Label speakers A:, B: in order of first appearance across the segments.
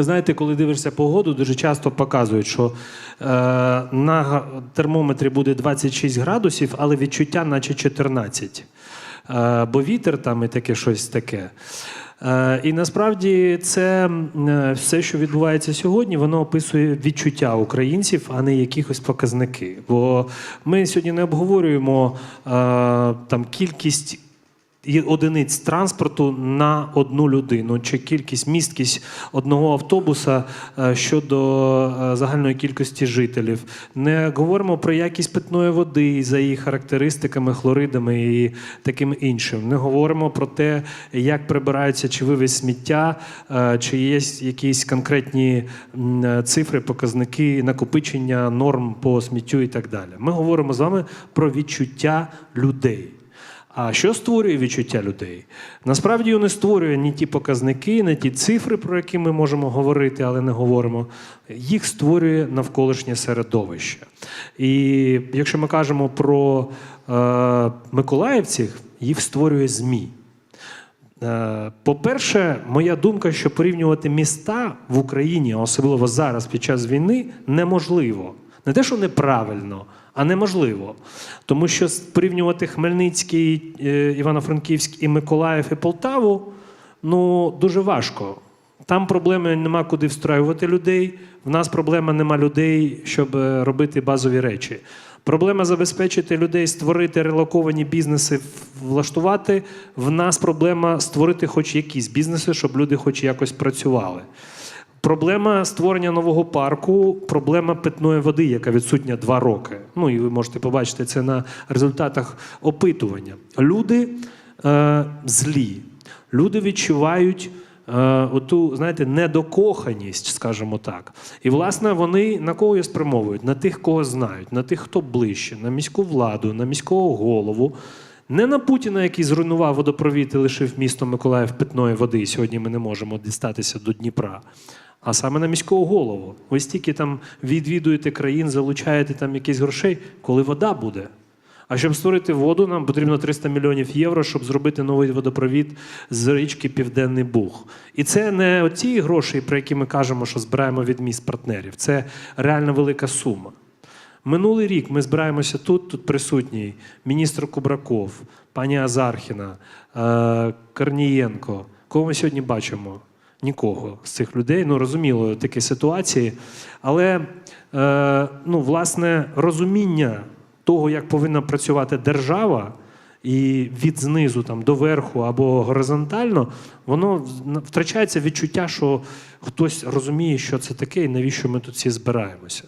A: Ви знаєте, коли дивишся погоду, дуже часто показують, що е, на термометрі буде 26 градусів, але відчуття наче 14. Е, бо вітер там і таке щось таке. Е, і насправді це е, все, що відбувається сьогодні, воно описує відчуття українців, а не якихось показники. Бо ми сьогодні не обговорюємо е, там кількість одиниць транспорту на одну людину, чи кількість місткість одного автобуса е, щодо е, загальної кількості жителів. Не говоримо про якість питної води за її характеристиками, хлоридами і таким іншим. Не говоримо про те, як прибирається чи вивіз сміття, е, чи є якісь конкретні цифри, показники накопичення норм по сміттю і так далі. Ми говоримо з вами про відчуття людей. А що створює відчуття людей? Насправді не створює ні ті показники, не ті цифри, про які ми можемо говорити, але не говоримо. Їх створює навколишнє середовище. І якщо ми кажемо про е, миколаївців, їх створює ЗМІ. Е, По-перше, моя думка, що порівнювати міста в Україні, особливо зараз під час війни, неможливо. Не те, що неправильно, а неможливо. Тому що порівнювати Хмельницький, е, Івано-Франківськ і Миколаїв і Полтаву ну, дуже важко. Там проблеми нема куди встраювати людей. В нас проблема нема людей, щоб е, робити базові речі. Проблема забезпечити людей, створити релоковані бізнеси, влаштувати. В нас проблема створити хоч якісь бізнеси, щоб люди хоч якось працювали. Проблема створення нового парку, проблема питної води, яка відсутня два роки. Ну і ви можете побачити це на результатах опитування. Люди е, злі, люди відчувають е, оту, знаєте, недокоханість, скажімо так. І, власне, вони на кого її спрямовують? На тих, кого знають, на тих, хто ближче, на міську владу, на міського голову. Не на Путіна, який зруйнував водопровід і лишив місто Миколаїв питної води. Сьогодні ми не можемо дістатися до Дніпра. А саме на міського голову. Ви стільки там відвідуєте країн, залучаєте там якісь грошей, коли вода буде. А щоб створити воду, нам потрібно 300 мільйонів євро, щоб зробити новий водопровід з річки Південний Буг. І це не оті гроші, про які ми кажемо, що збираємо від міст партнерів. Це реально велика сума. Минулий рік ми збираємося тут, тут присутній міністр Кубраков, пані Азархіна, е, Корнієнко. Кого ми сьогодні бачимо? Нікого з цих людей. Ну, розуміло, такі ситуації. Але е, ну, власне розуміння того, як повинна працювати держава, і від знизу там, до верху або горизонтально, воно втрачається відчуття, що хтось розуміє, що це таке, і навіщо ми тут всі збираємося.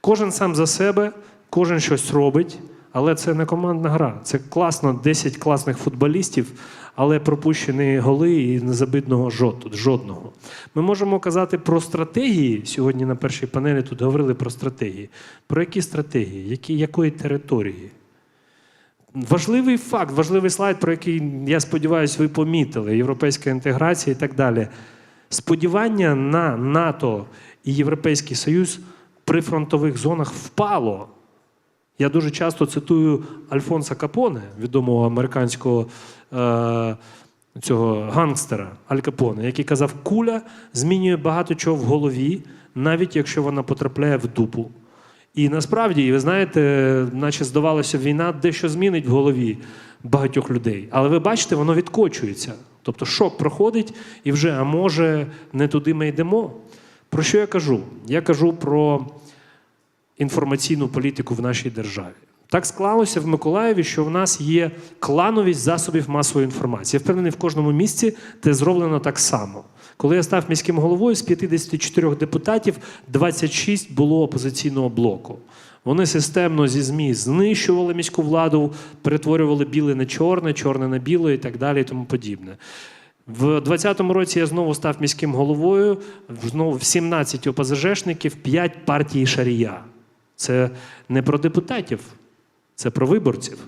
A: Кожен сам за себе, кожен щось робить, але це не командна гра. Це класно, 10 класних футболістів, але пропущені голи і не забитного жодного. Ми можемо казати про стратегії. Сьогодні на першій панелі тут говорили про стратегії. Про які стратегії, які, якої території? Важливий факт, важливий слайд, про який, я сподіваюся, ви помітили: європейська інтеграція і так далі. Сподівання на НАТО і Європейський Союз при фронтових зонах впало. Я дуже часто цитую Альфонса Капоне, відомого американського е, цього гангстера Аль Капоне, який казав, куля змінює багато чого в голові, навіть якщо вона потрапляє в дупу. І насправді, ви знаєте, наче здавалося, війна дещо змінить в голові багатьох людей. Але ви бачите, воно відкочується. Тобто шок проходить, і вже, а може, не туди ми йдемо. Про що я кажу? Я кажу про інформаційну політику в нашій державі. Так склалося в Миколаєві, що в нас є клановість засобів масової інформації. Я впевнений, в кожному місці це зроблено так само. Коли я став міським головою, з 54 депутатів 26 було опозиційного блоку. Вони системно зі ЗМІ знищували міську владу, перетворювали біле на чорне, чорне на біле і так далі, і тому подібне. В 2020 році я знову став міським головою. Знову в 17 ОПЗЖшників, 5 партій Шарія. Це не про депутатів, це про виборців.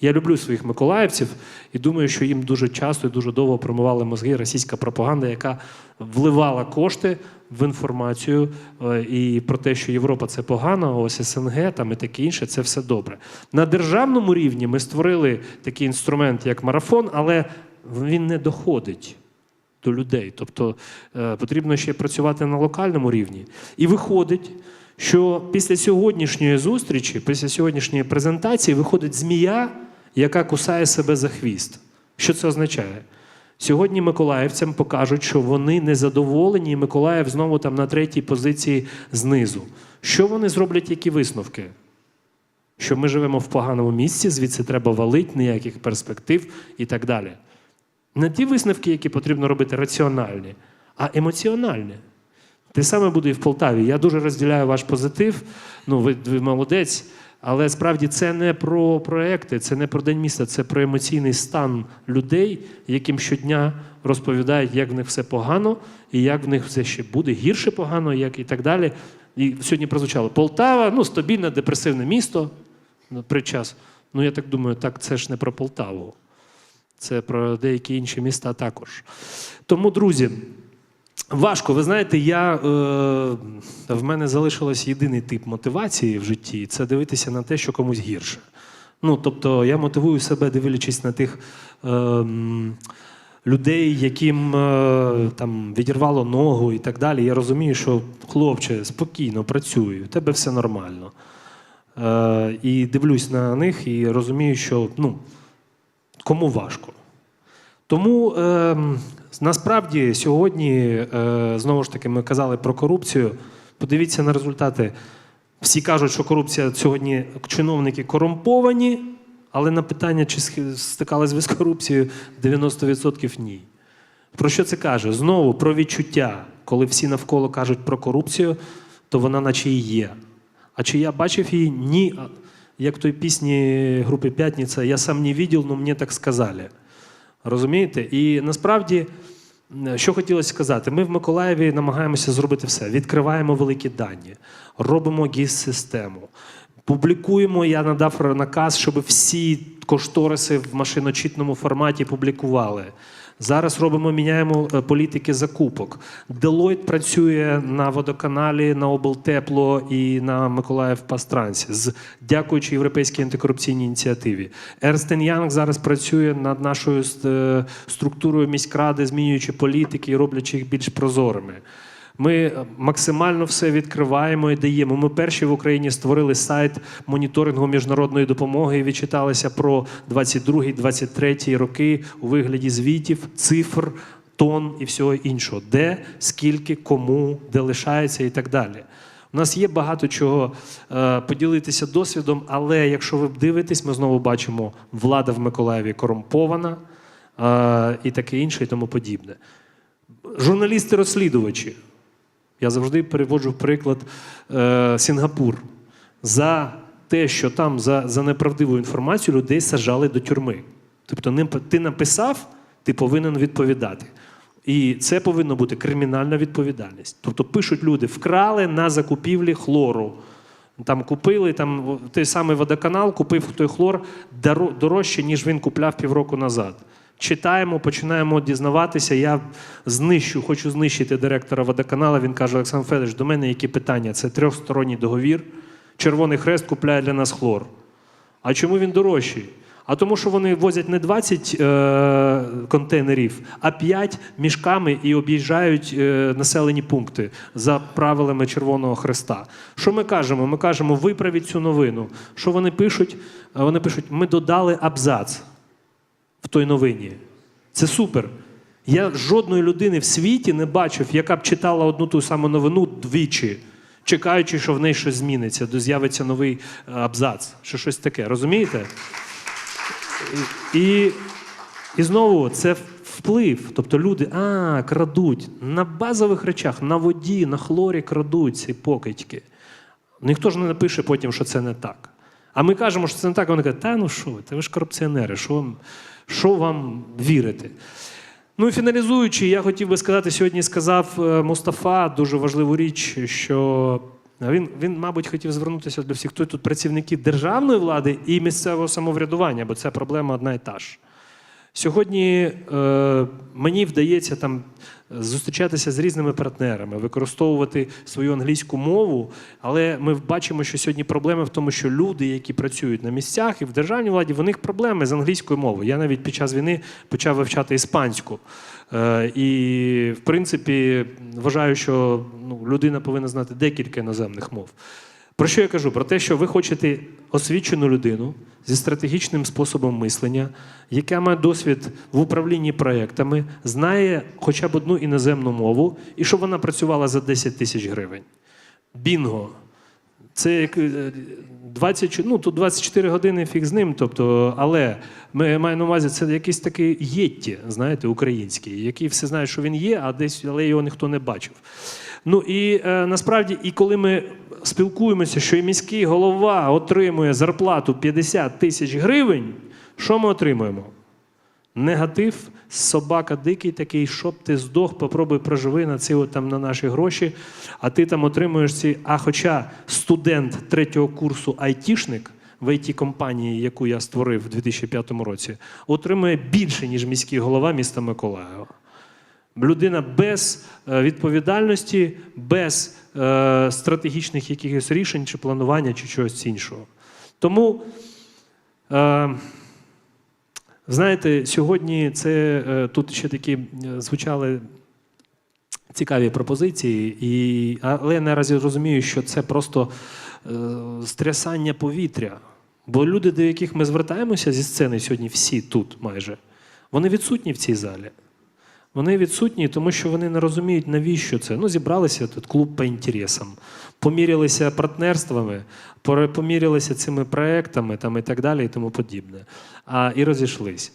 A: Я люблю своїх миколаївців і думаю, що їм дуже часто і дуже довго промивали мозги російська пропаганда, яка вливала кошти в інформацію е, і про те, що Європа це погано, ось СНГ там і таке інше, це все добре. На державному рівні ми створили такий інструмент, як марафон, але він не доходить. до людей. Тобто е, потрібно ще працювати на локальному рівні. І виходить, що після сьогоднішньої зустрічі, після сьогоднішньої презентації, виходить змія, яка кусає себе за хвіст. Що це означає? Сьогодні миколаївцям покажуть, що вони незадоволені, і Миколаїв знову там на третій позиції знизу. Що вони зроблять, які висновки? Що ми живемо в поганому місці, звідси треба валити, ніяких перспектив і так далі. Не ті висновки, які потрібно робити раціональні, а емоціональні. Те саме буде і в Полтаві. Я дуже розділяю ваш позитив. Ну, ви, ви молодець. Але справді це не про проекти, це не про день міста, це про емоційний стан людей, яким щодня розповідають, як в них все погано, і як в них все ще буде гірше погано, як і так далі. І сьогодні прозвучало Полтава, ну, стабільне, депресивне місто при час. Ну, я так думаю, так це ж не про Полтаву. Це про деякі інші міста також. Тому, друзі, важко. Ви знаєте, я, е, в мене залишилось єдиний тип мотивації в житті це дивитися на те, що комусь гірше. Ну, тобто, я мотивую себе, дивлячись на тих е, людей, яким е, там відірвало ногу і так далі. Я розумію, що хлопче, спокійно працюй, у тебе все нормально. Е, і дивлюсь на них і розумію, що ну, кому важко. Тому е, насправді сьогодні, е, знову ж таки, ми казали про корупцію. Подивіться на результати. Всі кажуть, що корупція сьогодні чиновники корумповані, але на питання, чи стикались ви з корупцією, 90% ні. Про що це каже? Знову про відчуття. Коли всі навколо кажуть про корупцію, то вона наче і є. А чи я бачив її? Ні. Як в той пісні групи П'ятниця, я сам не бачив, але мені так сказали. Розумієте? І насправді, що хотілося сказати, ми в Миколаєві намагаємося зробити все. Відкриваємо великі дані, робимо гіс-систему, публікуємо. Я надав наказ, щоб всі кошториси в машиночитному форматі публікували. Зараз робимо, міняємо е, політики закупок. Deloitte працює на водоканалі, на облтепло і на Миколаїв Пастрансі, з дякуючи європейській антикорупційній ініціативі. Ерстен Янг зараз працює над нашою е, структурою міськради, змінюючи політики і роблячи їх більш прозорими. Ми максимально все відкриваємо і даємо. Ми перші в Україні створили сайт моніторингу міжнародної допомоги і відчиталися про 22-23 роки у вигляді звітів, цифр, тон і всього іншого, де, скільки, кому, де лишається і так далі. У нас є багато чого е, поділитися досвідом, але якщо ви дивитесь, ми знову бачимо, влада в Миколаєві корумпована е, і таке інше, і тому подібне. Журналісти-розслідувачі. Я завжди переводжу приклад е, Сінгапур. За те, що там за, за неправдиву інформацію людей сажали до тюрми. Тобто, ти написав, ти повинен відповідати. І це повинна бути кримінальна відповідальність. Тобто пишуть люди, вкрали на закупівлі хлору. Там купили, там той самий водоканал купив той хлор дорожче, ніж він купляв півроку назад. Читаємо, починаємо дізнаватися. Я знищу, хочу знищити директора водоканалу. Він каже: Олександр Федорович, до мене які питання? Це трьохсторонній договір. Червоний хрест купляє для нас хлор. А чому він дорожчий? А тому, що вони возять не 20 е, контейнерів, а 5 мішками і об'їжджають е, населені пункти за правилами Червоного Хреста. Що ми кажемо? Ми кажемо, виправіть цю новину. Що вони пишуть? Е, Вони пишуть: ми додали абзац в той новині. Це супер. Я жодної людини в світі не бачив, яка б читала одну ту саму новину двічі, чекаючи, що в неї щось зміниться, до з'явиться новий е, абзац, що щось таке. Розумієте? І, і знову це вплив. Тобто люди а, крадуть на базових речах, на воді, на хлорі крадуть ці покидьки. Ніхто ж не напише потім, що це не так. А ми кажемо, що це не так, вони кажуть, та ну що ви, ви ж корупціонери, що вам, що вам вірити? Ну і фіналізуючи, я хотів би сказати, сьогодні сказав е, Мустафа дуже важливу річ, що він, він, мабуть, хотів звернутися до всіх, хто тут працівники державної влади і місцевого самоврядування, бо це проблема одна і та ж. Сьогодні е, мені вдається там зустрічатися з різними партнерами, використовувати свою англійську мову, але ми бачимо, що сьогодні проблема в тому, що люди, які працюють на місцях і в державній владі, в них проблеми з англійською мовою. Я навіть під час війни почав вивчати іспанську. Е, і, в принципі, вважаю, що ну, людина повинна знати декілька іноземних мов. Про що я кажу? Про те, що ви хочете освічену людину зі стратегічним способом мислення, яка має досвід в управлінні проектами, знає хоча б одну іноземну мову, і щоб вона працювала за 10 тисяч гривень. Бінго! Це як, е, 20, ну, тут 24 години фіг з ним, тобто, але ми маємо на увазі, це якийсь такий єтті, знаєте, український, який все знає, що він є, а десь, але його ніхто не бачив. Ну і е, насправді, і коли ми спілкуємося, що і міський голова отримує зарплату 50 тисяч гривень, що ми отримуємо? Негатив, собака дикий такий, щоб ти здох, попробуй проживи на ці от там на наші гроші, а ти там отримуєш ці. А хоча студент третього курсу айтішник в it компанії, яку я створив у 2005 році, отримує більше, ніж міський голова міста Миколаєва. Людина без е, відповідальності, без е, стратегічних якихось рішень чи планування, чи чогось іншого. Тому. Е, Знаєте, сьогодні це е, тут ще такі е, звучали цікаві пропозиції, і, але я наразі розумію, що це просто е, стрясання повітря. Бо люди, до яких ми звертаємося зі сцени сьогодні, всі тут майже, вони відсутні в цій залі. Вони відсутні, тому що вони не розуміють, навіщо це. Ну, зібралися тут клуб по інтересам, помірялися партнерствами, помірялися цими проектами там, і так далі, і тому подібне. А, і розійшлись.